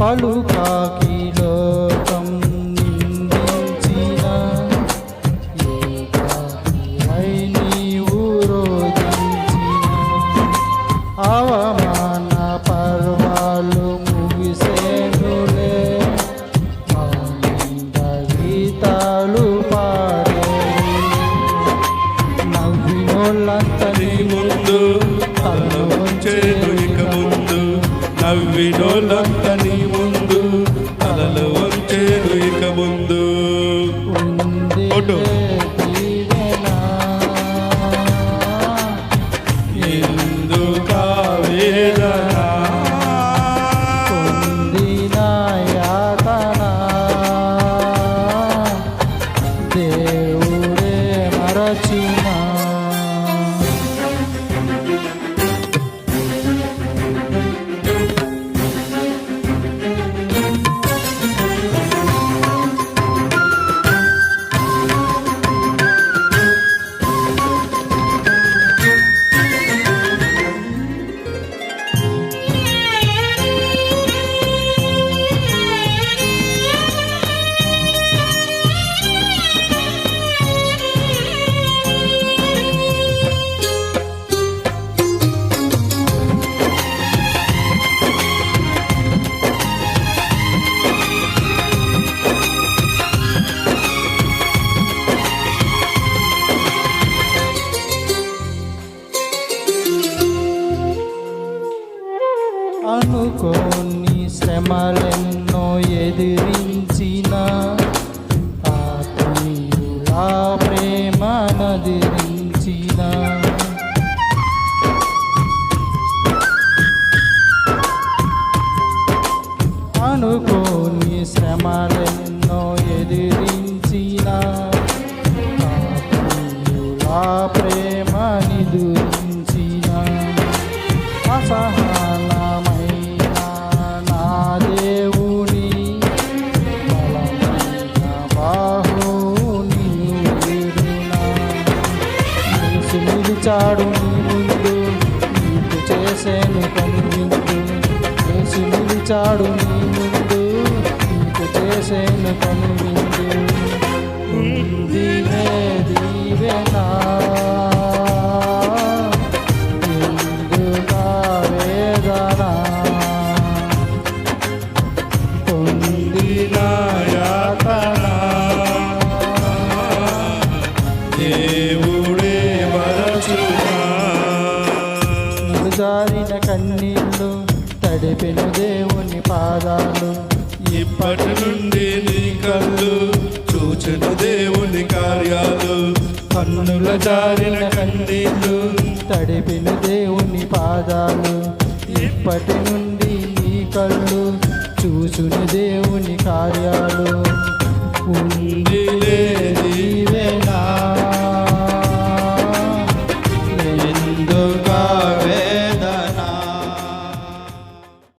పలు కాకి లోకం నిందించిన ఏ కాకి వై నీవు రోధించిన అవమాన పర్వాలు ముగిసేనులే. ఆనంద గీతాలు పాడే నవ్వినోళ్ళంత నీ ముందు తల వంచేను ఇక ముందు. నవ్వినోళ్ళంత అనుకోని శ్రమలెన్నో ఎదిరించిన ఆత్మీయులా ప్రేమ నదిరించిన. అనుకోని శ్రమలెన్నో ఎదిరించినా నిలిచాడు నీ ముందు నీకు చేసేను పని విందు దివే దీవెనా జారిన కన్నీళ్ళు తడిపిన దేవుని పాదాలు. ఇప్పటి నుండి నీ కళ్ళు చూచెను దేవుని కార్యాలు. కన్నుల జారిన కన్నీళ్ళు తడిపిన దేవుని పాదాలు. ఇప్పటి నుండి నీ కళ్ళు చూచుని దేవుని కార్యాలు.